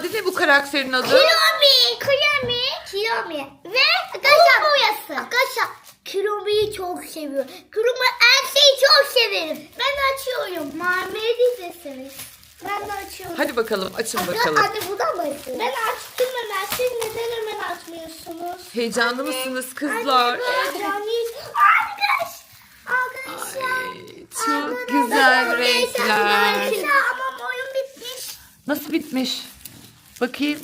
arkadaşlar. Adı ne bu karakterin adı? Kiyomi. Kiyomi. Kiyomi. Ve arkadaşlar boyası. Arkadaşlar Kiyomi'yi çok seviyorum. Kiyomi her şeyi çok severim. Ben açıyorum. Marmeri de severim. Ben de açıyorum. Hadi bakalım açın Anne, bakalım. Anne bu da mı? Ben açtım hemen. Siz neden hemen açmıyorsunuz? Heyecanlı mısınız kızlar? Anne, heyecanlıyız. Arkadaş. Arkadaşlar. Ay, çok güzel renkler. Arkadaşlar ama oyun bitmiş. Nasıl bitmiş? Bakayım.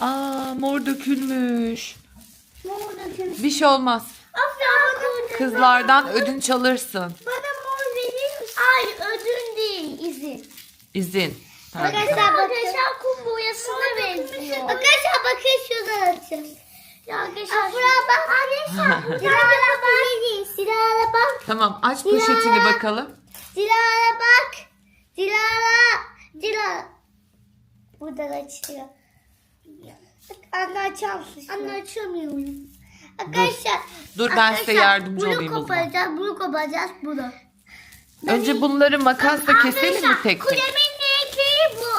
Aa mor dökülmüş. Ne oldu? Bir şey olmaz. Aferin. Kızlardan ödünç alırsın. Bana mor verir misin? Hayır ödül değil izin. İzin. Tabii. Arkadaşlar Arkadaşlar kum boyasına benziyor. Arkadaşlar bakın şuradan açın. Ya arkadaşlar. Buraya bak. Arkadaşlar. Silahla bak. Silahla bak. Tamam aç poşetini bakalım. Silahla bak. Silahla. Silah. Buradan açılıyor. Anne açar mısın? Anne açamıyorum. Arkadaşlar. Dur, ben size arkadaşlar, yardımcı bunu olayım o zaman. koparacağız, Bunu koparacağız. Bunu. Önce bunları makasla keselim mi tek tek? Kulemin renkleri bu.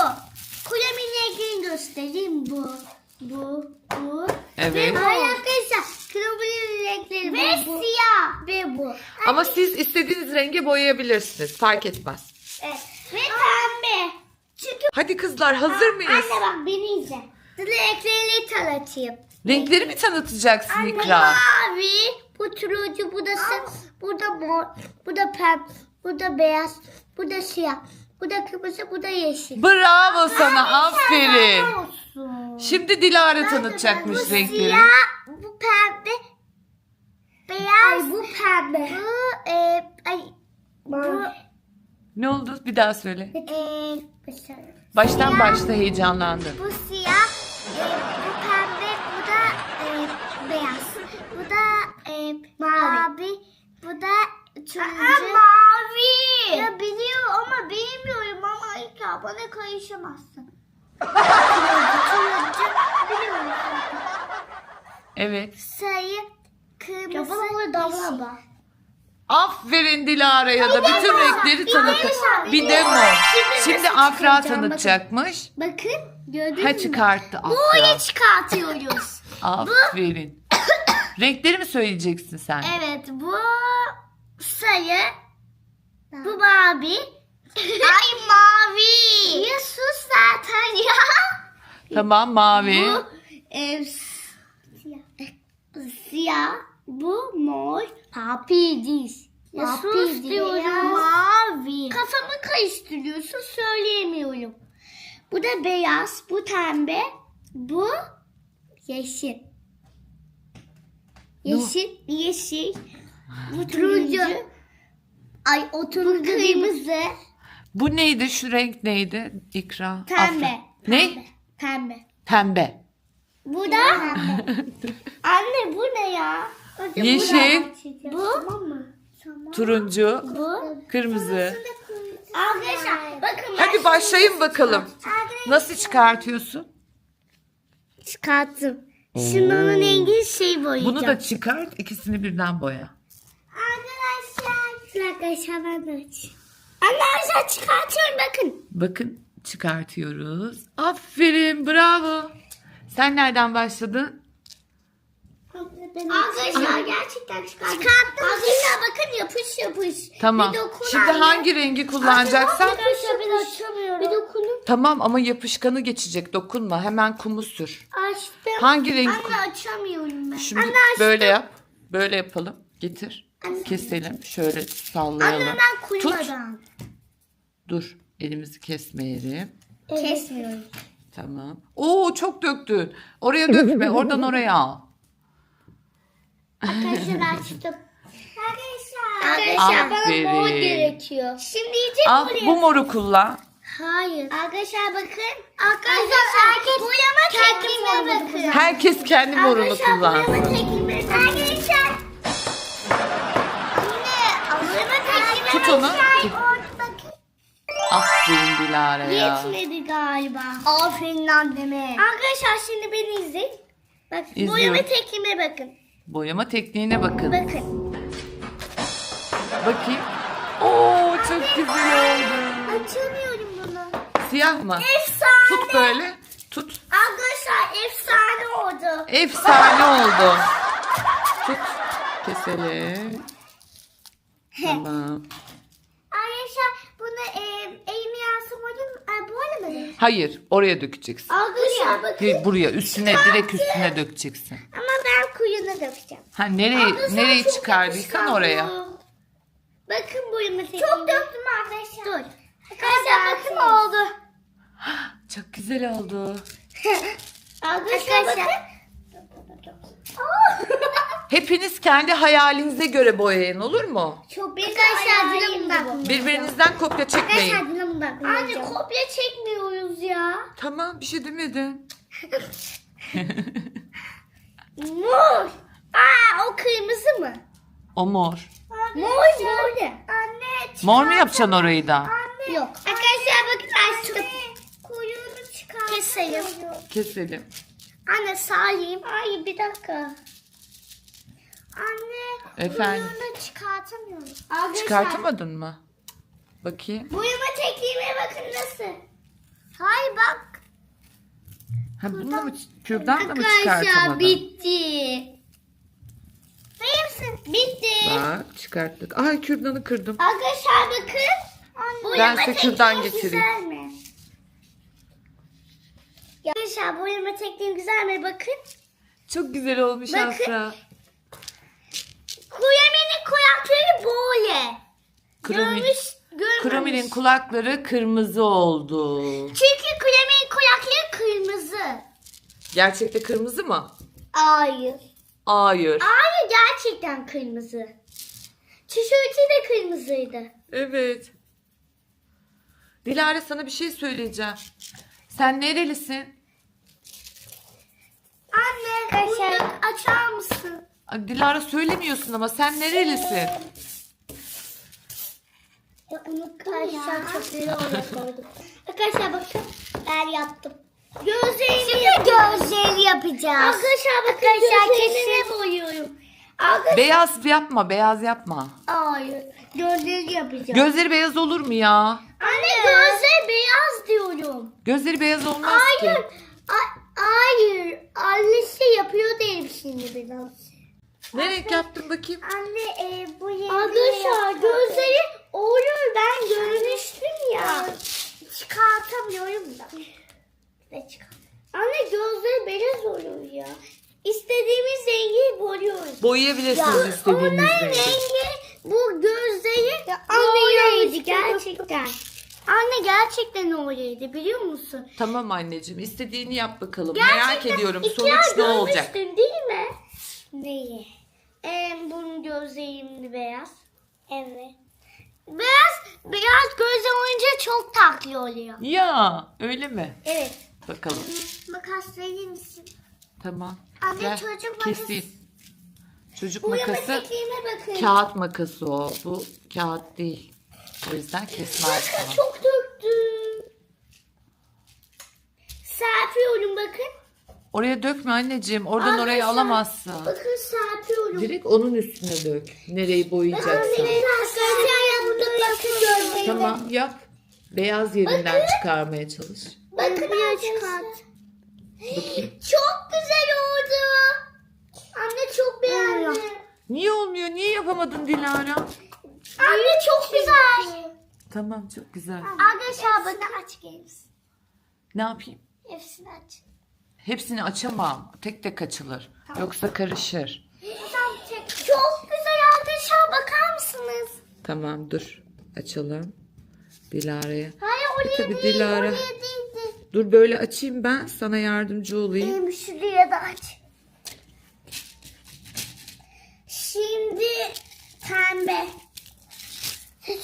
Kulemin renklerini göstereyim bu. Bu, bu. Evet. Ve bu. Hayır arkadaşlar. Kulemin renkleri Ve bu. siyah. Ve bu. Ama siz istediğiniz renge boyayabilirsiniz. Fark etmez. Evet. Ve pembe. Çünkü Hadi kızlar hazır mıyız? Anne bak beni izle. Renkleri tanıtayım. Renkleri mi tanıtacaksın Anne İkra? mavi, bu turuncu, bu da sarı, bu da mor, bu da pembe, bu da beyaz, bu da siyah, bu da kırmızı, bu da yeşil. Bravo sana aferin. Olsun. Şimdi Dilara tanıtacakmış bu renkleri. siyah, bu pembe, beyaz, bu pembe. Bu, e, ay, bu, Ne oldu? Bir daha söyle. e, Baştan siyah, başta heyecanlandın. Bu siyah, e, bu pembe, bu da e, beyaz. Bu da e, mavi. Bu da turuncu. mavi. Ya biliyorum ama bilmiyorum ama İlka bana karışamazsın. turuncu, biliyorum. Evet. Sayı, kırmızı, yeşil. Aferin Dilara'ya da bütün renkleri tanıttı. Bir de mor. Şimdi Afra tanıtacakmış. Bakın gördünüz Ha mü? çıkarttı Afra. çıkartıyoruz. Aferin. Renkleri mi söyleyeceksin sen? Evet bu sayı. Bu mavi. Ay mavi. Ya sus zaten ya. Tamam mavi. Bu e, siyah. Siyah. Bu mor. Papi değil. Ya sus diyorum. Mavi. Kafamı karıştırıyorsun söyleyemiyorum. Bu da beyaz. Bu pembe. Bu yeşil. Yeşil, yeşil. Bu turuncu. Ay o turuncu kırmızı. Bu neydi? Şu renk neydi? İkra. Pembe. Afra. Ne? Pembe. Pembe. Bu da Anne bu ne ya? Yeşil. Bu. Tamam mı? Tamam. Turuncu. Bu. Kırmızı. Arkadaşlar bakın Hadi başlayın bakalım. Nasıl çıkartıyorsun? çıkarttım. Şimdi onun rengi şey boyayacağım. Bunu da çıkart. ikisini birden boya. Arkadaşlar. Arkadaşlar ben de. Arkadaşlar çıkartıyorum bakın. Bakın çıkartıyoruz. Aferin bravo. Sen nereden başladın? Arkadaşlar gerçekten çıkarttım. Çıkarttım. Arkadaşlar bakın yapış yapış. Tamam. Bir dokun Şimdi anne. hangi rengi kullanacaksan? Arkadaşlar ben açamıyorum. Bir dokunun. Tamam ama yapışkanı geçecek. Dokunma. Hemen kumu sür. Açtım. Hangi rengi? Anne açamıyorum ben. Şimdi Anne açtım. böyle yap. Böyle yapalım. Getir. Keselim. Şöyle sallayalım. Anne ben Tut. kuymadan. Dur. Elimizi kesmeyelim. Kesmiyorum. Tamam. Oo çok döktün. Oraya dökme. Oradan oraya al. Arkadaşlar açtım. Arkadaşlar. Arkadaşlar bana mor Aferin. gerekiyor. Şimdi iyice Al buraya. bu moru kullan. Hayır. Arkadaşlar bakın. Arkadaşlar herkes boyama tekniğine bakın. Herkes kendi morunu Arkadaşlar kullansın. boyama tekniğine Arkadaşlar. Anne boyama tekniğine Tut onu. bakın. Tut. Bakın. Aferin Dilara ya. Yetmedi galiba. Aferin anneme. Arkadaşlar şimdi beni izleyin. Bak İzliyorum. boyama tekniğime bakın. Boyama tekniğine bakın. Bakın. Bakayım. Oo çok güzel oldu. Açamıyorum bunu. Siyah mı? Efsane. Tut böyle. Tut. Arkadaşlar efsane oldu. Efsane oldu. Tut. Keselim. Tamam. Arkadaşlar bunu e, elimi yansımadım. E, böyle mi? Hayır, oraya dökeceksin. Arkadaşlar bakın. Buraya üstüne direkt üstüne dökeceksin. Ama dökeceğim. Ha nereye nereye çıkardıysan oraya. Bakın boyumu Çok döktüm arkadaşlar. Dur. Arkadaşlar bakın oldu. Çok güzel oldu. Arkadaşlar bakın. Hepiniz kendi hayalinize göre boyayın olur mu? Çok Arkadaşlar dinamından Birbirinizden kopya çekmeyin. Anne kopya çekmiyoruz ya. Tamam bir şey demedim. Mor. Aa o kırmızı mı? O mor. Mor mor. Anne Mor mu yapacaksın orayı da? Anne. Yok. Arkadaşlar bakın açtım. Kuyruğunu çıkar. Keselim. Keselim. Anne sağlayayım. Ay bir dakika. Anne. Efendim? Kuyruğunu çıkartamıyorum. Arkadaşlar. Çıkartamadın mı? Bakayım. Boyama tekniğime bakın nasıl. Hayır bak. Ha bunu mu kürdanla mı Arkadaşlar çıkartamadın? bitti. Bitti. Bak çıkarttık. Ay kürdanı kırdım. Arkadaşlar bakın. Ben size tekniği kürdan getireyim. Güzel mi? Arkadaşlar boyama tekniğim güzel mi? Bakın. Çok güzel olmuş Bakın. Afra. Kuyemenin kulakları böyle. Kromi, Görmüş, görmemiş. Kromi'nin kulakları kırmızı oldu. Çünkü kuyemenin kulakları kırmızı. Gerçekte kırmızı mı? Hayır. Hayır. Hayır gerçekten kırmızı. Tişörtü de kırmızıydı. Evet. Dilara sana bir şey söyleyeceğim. Sen nerelisin? Anne bunu açar mısın? Dilara söylemiyorsun ama sen nerelisin? Arkadaşlar çok güzel oldu. Arkadaşlar bakın ben yaptım. Gözlerimi Şimdi gözleri yapacağız. Arkadaşlar bakın gözlerimi boyuyorum. Arkadaşlar Beyaz yapma, beyaz yapma. hayır gözleri yapacağım. Gözleri beyaz olur mu ya? Anne gözleri beyaz diyorum. Gözleri beyaz olmaz Hayır. ki. A- hayır. Annesi yapıyor değilim şimdi biraz. Ne renk yaptın bakayım? Anne e, bu yeni Arkadaşlar gözleri olur ben görmüştüm ya. Çıkartamıyorum da. Ne çıkart? Anne gözleri beyaz olur ya. İstediğimiz rengi boyuyoruz. Boyayabilirsiniz istediğiniz Onların rengi. rengi bu gözleri öyleydi gerçekten. Anne gerçekten öyleydi biliyor musun? Tamam anneciğim istediğini yap bakalım. Gerçekten Merak ediyorum iki sonuç ne olacak? değil mi? Neyi? Ee, bunun gözlerinde beyaz. Evet. Beyaz, beyaz gözler olunca çok tatlı oluyor. Ya öyle mi? Evet. Bakalım. Makas verir misin? Tamam. Anne, Gel çocuk makası- keseyim. Çocuk Boyama makası bakın. kağıt makası o. Bu kağıt değil. O yüzden kesmez Bakın çok döktüm. Serpiyorum bakın. Oraya dökme anneciğim. Oradan oraya Arkadaşlar, alamazsın. Bakın serpiyorum. Direkt onun üstüne dök. Nereyi bakın gözlerime. Tamam yap. Beyaz yerinden çıkarmaya çalış. Çıkart. Çok güzel oldu. Anne çok beğendim. Niye olmuyor? Niye yapamadın Dilara? Anne çok güzel. Tamam çok güzel. Arkadaşlar bakın aç games. Ne yapayım? Hepsini aç. Hepsini açamam. Tek tek açılır. Yoksa karışır. Çok güzel arkadaşlar bakar mısınız? Tamam dur. Açalım. Dilara'ya. Hayır oraya Tabii değil Dilara. oraya. Dur böyle açayım ben. Sana yardımcı olayım. Benim şuraya da aç. Şimdi pembe.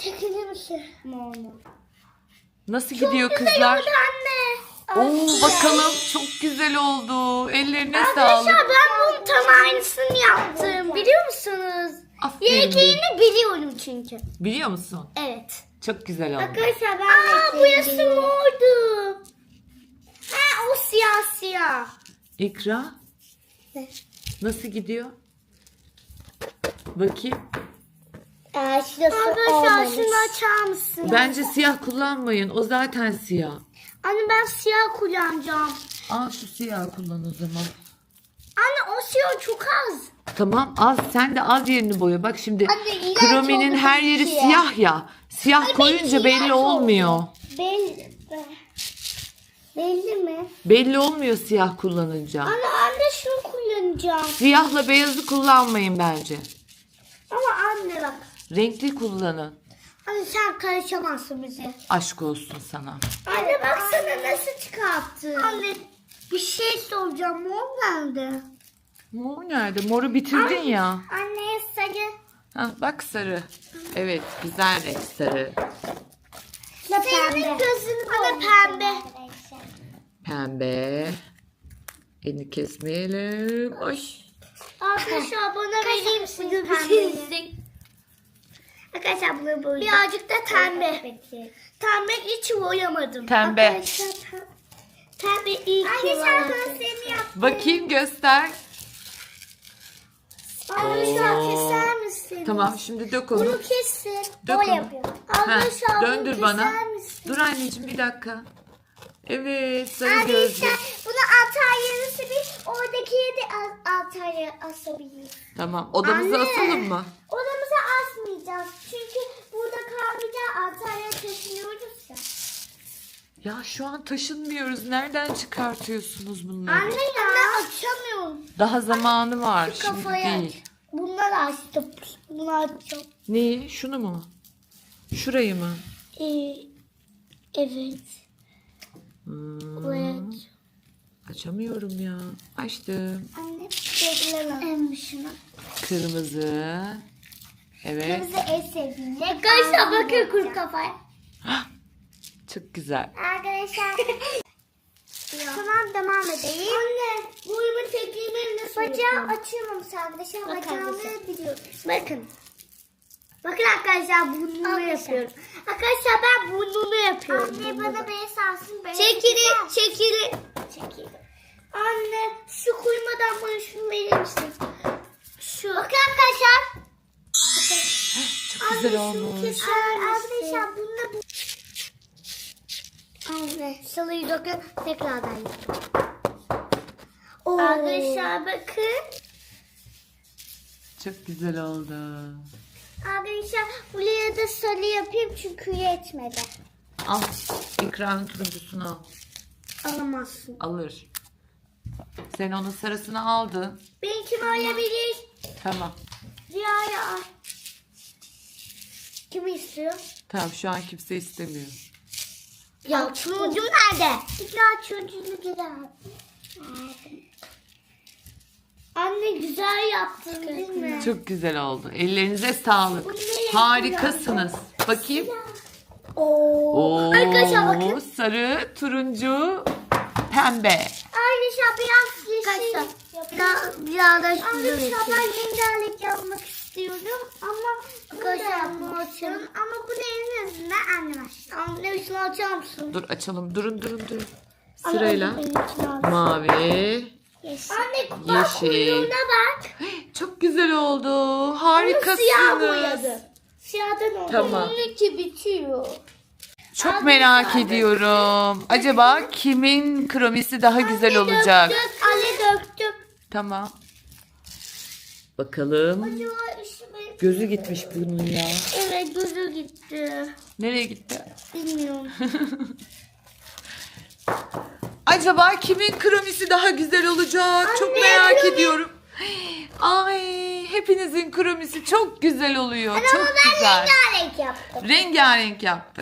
Çekilir misin? Mor Nasıl gidiyor Güzel kızlar? oldu anne. Oo bakalım çok güzel oldu. Ellerine Arkadaşlar sağlık. ben bunun tam aynısını yaptım. Biliyor musunuz? Aferin. Yemeğini biliyorum çünkü. Biliyor musun? Evet. Çok güzel oldu. Arkadaşlar ben Aa, bu yası mordu. Ha o siyah siyah. İkra Ne? nasıl gidiyor? Bakayım. Arkadaşlar şunu açar mısın? Bence siyah kullanmayın. O zaten siyah. Anne ben siyah kullanacağım. Al şu siyah kullan o zaman. Anne o siyah çok az. Tamam az sen de az yerini boya. Bak şimdi Anne, iğrenç krominin oldu her yeri benimki. siyah ya. Siyah koyunca belli olmuyor. Belli. Belli mi? Belli olmuyor siyah kullanınca. Anne anne şunu kullanacağım. Siyahla beyazı kullanmayın bence. Ama anne bak. Renkli kullanın. Anne sen karışamazsın bize. Aşk olsun sana. Anne baksana nasıl çıkarttın. Anne bir şey soracağım. Mor nerede? Mor nerede? Moru bitirdin ya. Anne sarı. Ha, bak sarı. Evet güzel renk sarı. Senin gözün Anne pembe. Pembe. Elini kesmeyelim. Ay. Arkadaşlar bana verir misiniz pembeyi? Arkadaşlar bunu boyayacağım. Birazcık da pembe. Pembe hiç boyamadım. Pembe. Pembe iyi ki Arkadaşlar ben seni yap. Bakayım göster. Arkadaşlar keser misin? Tamam şimdi dök Bunu onu. kesin. Dök o onu. yapıyorum. Ha, Arkadaşlar bunu döndür bana. keser misin? Dur anneciğim bir dakika. Evet sarı gözlü. Arkadaşlar bunu altar yarısı bir oradaki de altar asabiliriz. Tamam odamıza Anne. asalım mı? Odamıza asmayacağız. Çünkü burada kalmayacağız. Altarya taşınıyoruz ya. Ya şu an taşınmıyoruz. Nereden çıkartıyorsunuz bunları? Anne ya. Anne açamıyorum. Daha zamanı var. Şu Şimdi kafayı değil. aç. Bunları açtım. Bunu açacağım. Neyi? Şunu mu? Şurayı mı? Ee, evet. Hmm, Evet. açamıyorum ya. Açtım. Anne beklemem. Kırmızı. Evet. Kırmızı en sevdiğim. Arkadaşlar bakın kuru kafaya. Çok güzel. Arkadaşlar. tamam devam edelim. Anne bu uyumun tekniğini nasıl Bacağı açıyorum arkadaşlar. Bacağımı biliyorum. Bakın. Bakın arkadaşlar burnumu yapıyorum. Arkadaşlar ben burnumu yapıyorum. Anne bana bez alsın. Çekili, çekili. Çekili. Anne şu kuymadan bana şunu verir misin? Şu. Bakın arkadaşlar. Çok güzel olmuş. Arkadaşlar bunda bu. Anne salıyı dokun tekrardan yapalım. Arkadaşlar bakın. Çok güzel oldu. Arkadaşlar buraya da sarı yapayım çünkü yetmedi. Al. İkram turuncusunu al. Alamazsın. Alır. Sen onun sarısını aldın. Benimkini alabilir. Tamam. Rüyaya al. Kim istiyor? Tamam şu an kimse istemiyor. Ya çocuğum nerede? Ya çocuğunu geri al. Anne güzel yaptın değil mi? Çok güzel oldu. Ellerinize sağlık. Harikasınız. Bakayım. Oo. Arkadaşlar bakın. sarı, turuncu, pembe. Arkadaşlar biraz yeşil. Biraz, biraz da Arkadaşlar ben rengarenk yapmak istiyorum ama arkadaşlar bunu açalım. Ama bu da en azından annem açtı. Anne üstüne açar mısın? Dur açalım. Durun durun durun. Sırayla. Al. Mavi. Yeşil. Anne bak Yeşil. kuyruğuna bak. Çok güzel oldu. Onu Harikasınız. siyah boyadı. Siyahdan oldu. Tamam. Onunki bitiyor. Çok merak ediyorum. Acaba kimin kromisi daha güzel olacak? Döktük, anne döktüm. Tamam. Bakalım. Acaba işime... Gözü gitmiş bunun ya. Evet gözü gitti. Nereye gitti? Bilmiyorum. Acaba kimin kromisi daha güzel olacak? çok Anne, merak kromi. ediyorum. Ay, hepinizin kromisi çok güzel oluyor. çok Ama ben güzel. rengarenk yaptım. Rengarenk yaptı.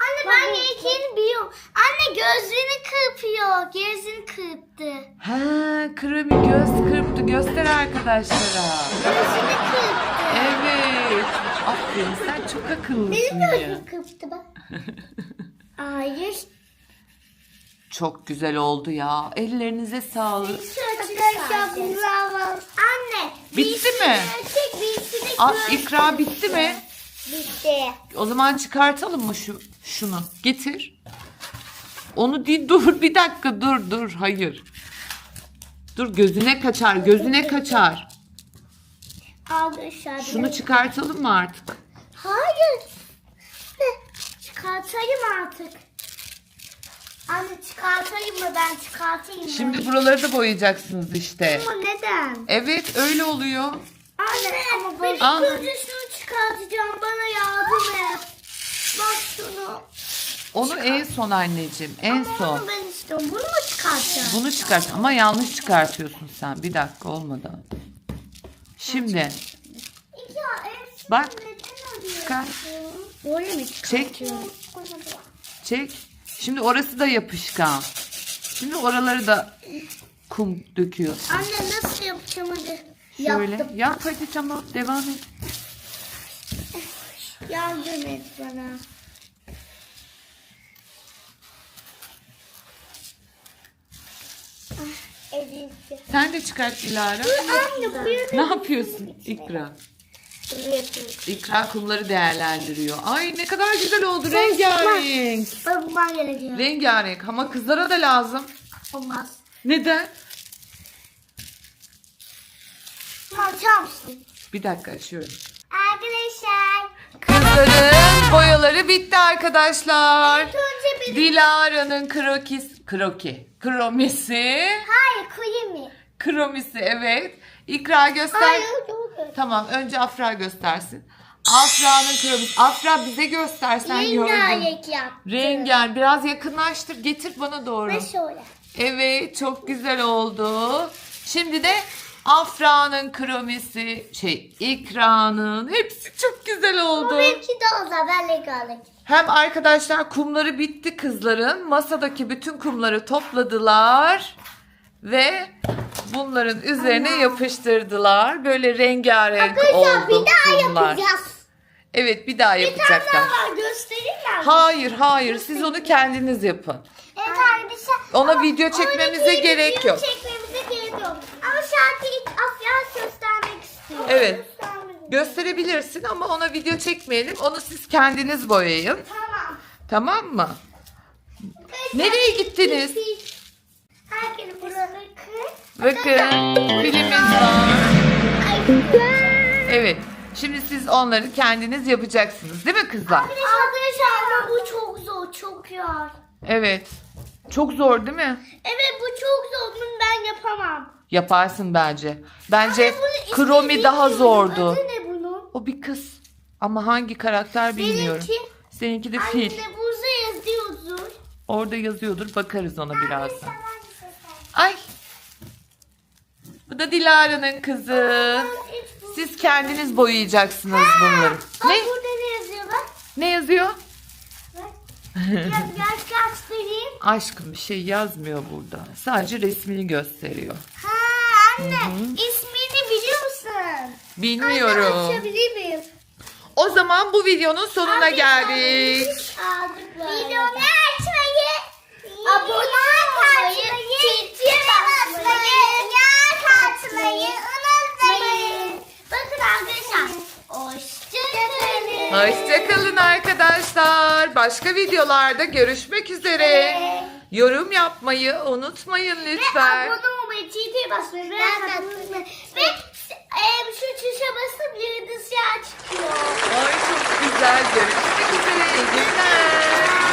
Anne ben renkini biliyorum. Anne gözlerini kırpıyor. Gözünü kırptı. Ha, kromi göz kırptı. Göster arkadaşlara. Gözünü kırptı. Evet. Aferin sen çok akıllısın Benim ya. gözümü kırptı bak. Hayır. Çok güzel oldu ya. Ellerinize sağlık. Arkadaşlar. Anne. Bitti mi? Erkek birisini Aa, gör- ikra bitti mi? Bitti. O zaman çıkartalım mı şu şunu? Getir. Onu değil dur bir dakika dur dur hayır. Dur gözüne kaçar gözüne kaçar. Arkadaşlar. Şunu çıkartalım mı artık? Hayır. Çıkartayım artık. Anne çıkartayım mı ben çıkartayım mı? Şimdi buraları da boyayacaksınız işte. Ama neden? Evet öyle oluyor. Anne ama ben ilk önce şunu çıkartacağım bana yardım et. Bak şunu. Onu en son anneciğim. En Ama son. onu ben istiyorum. Bunu mu çıkartacağım? Bunu çıkart ama yanlış çıkartıyorsun sen. Bir dakika olmadı. Şimdi İki hepsini Bak. neden alıyorsun? Çıkar. Böyle mi çek. çıkartıyorum? Çek. Şimdi orası da yapışkan. Şimdi oraları da kum döküyorsun. Anne nasıl yapacağım hadi? Şöyle. Yaptım. Yap hadi tamam devam et. Yardım et bana. Ah. Sen de çıkart Dilara. Anne Ne yapıyorsun İkra? İkra kumları değerlendiriyor. Ay ne kadar güzel oldu rengarenk. Babam gerekiyor. Rengarenk ama kızlara da lazım. Olmaz. Neden? Açar mısın? Bir dakika açıyorum. Arkadaşlar. Kızların boyaları bitti arkadaşlar. Önce. Dilara'nın krokis, kroki, kromisi, Hayır mı? kromisi evet. İkra göster. Hayır. Tamam önce Afra göstersin. Afra'nın kromisi. Afra bize göstersen gördüm. Rengarenk yap. Rengar biraz yakınlaştır getir bana doğru. Ve şöyle. Evet çok güzel oldu. Şimdi de Afra'nın kromisi şey İkra'nın hepsi çok güzel oldu. Benimki de olsa ben rengarenk. Hem arkadaşlar kumları bitti kızların. Masadaki bütün kumları topladılar ve bunların üzerine yapıştırdılar. Böyle rengarenk Arkadaşlar oldu bir daha kumlar. yapacağız. Evet bir daha Bir tane yapacaklar. daha var göstereyim mi? Hayır hayır siz onu kendiniz yapın. Evet arkadaşlar. Ona ama video çekmemize gerek video yok. çekmemize gerek yok. Ama şarkıyı ilk Afra göstermek istiyorum. Evet. Gösterebilirsin ama ona video çekmeyelim. Onu siz kendiniz boyayın. Tamam. Tamam mı? Nereye gittiniz? Herkes kır. Bakın filmimiz var. Evet. Şimdi siz onları kendiniz yapacaksınız değil mi kızlar? Arkadaşlar bu çok zor, çok zor. Evet. Çok zor değil mi? Evet bu çok zor. Bunu ben yapamam. Yaparsın bence. Bence Kromi daha zordu. Adı ne bunun? O bir kız. Ama hangi karakter bilmiyorum. Benimki. Seninki de fil. Anne burada yazıyordur. Orada yazıyordur. Bakarız ona birazdan. Ay. Bu da Dilara'nın kızı. Siz kendiniz boyayacaksınız bunları. Bak Ne? burada ne yazıyor bak. Ne yazıyor? Bak. Kaç vereyim? Aşkım bir şey yazmıyor burada. Sadece resmini gösteriyor. Ha anne ismini biliyor musun? Bilmiyorum. Anne açabilir miyim? O zaman bu videonun sonuna geldik. Videomu açmayı, abone olmayı, çiftçiye basmayı, yer atmayı unutmayın. Bakın arkadaşlar. Hoşçakalın. Arkadaşlar. Başka videolarda görüşmek üzere. Yorum yapmayı unutmayın Ve lütfen. abone olmayı, çiftçiye basmayı, yer atmayı. Ve e, şu tuşa basıp yıldızlar çıkıyor. Ay çok güzel. Görüşmek üzere. İyi günler.